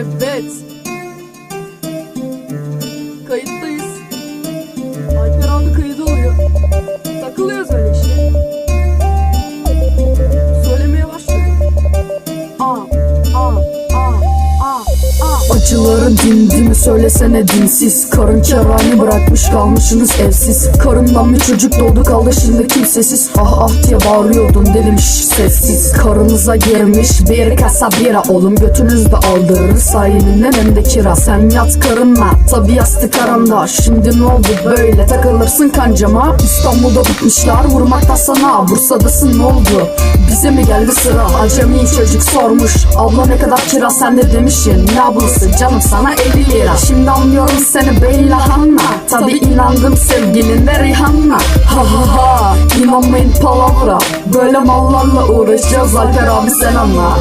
If it's Acıların dindi mi söylesene dinsiz. Karın kerani bırakmış kalmışsınız evsiz. Karımdan bir çocuk doğdu kaldı şimdi kimsesiz. Ah ah diye bağırıyordun dedim şş sessiz. Karınıza girmiş bir kasa bira. Oğlum götünüz de aldırır sahibinden hem de kira. Sen yat karınla tabi yastık aranda Şimdi ne oldu böyle? Takılırsın kancama. İstanbul'da bitmişler vurmakta sana. Bursa'dasın ne oldu bize mi geldi sıra? Acemi çocuk sormuş. Abla ne kadar kira sen de demişsin Ne ablası? Canım sana 50 lira. Şimdi anlıyorum seni Beyla Hanna Tabi inandım sevgilinde Rihanna. Ha ha ha. İnanmayın palavra. Böyle mallarla uğraşacağız Alper abi sen anla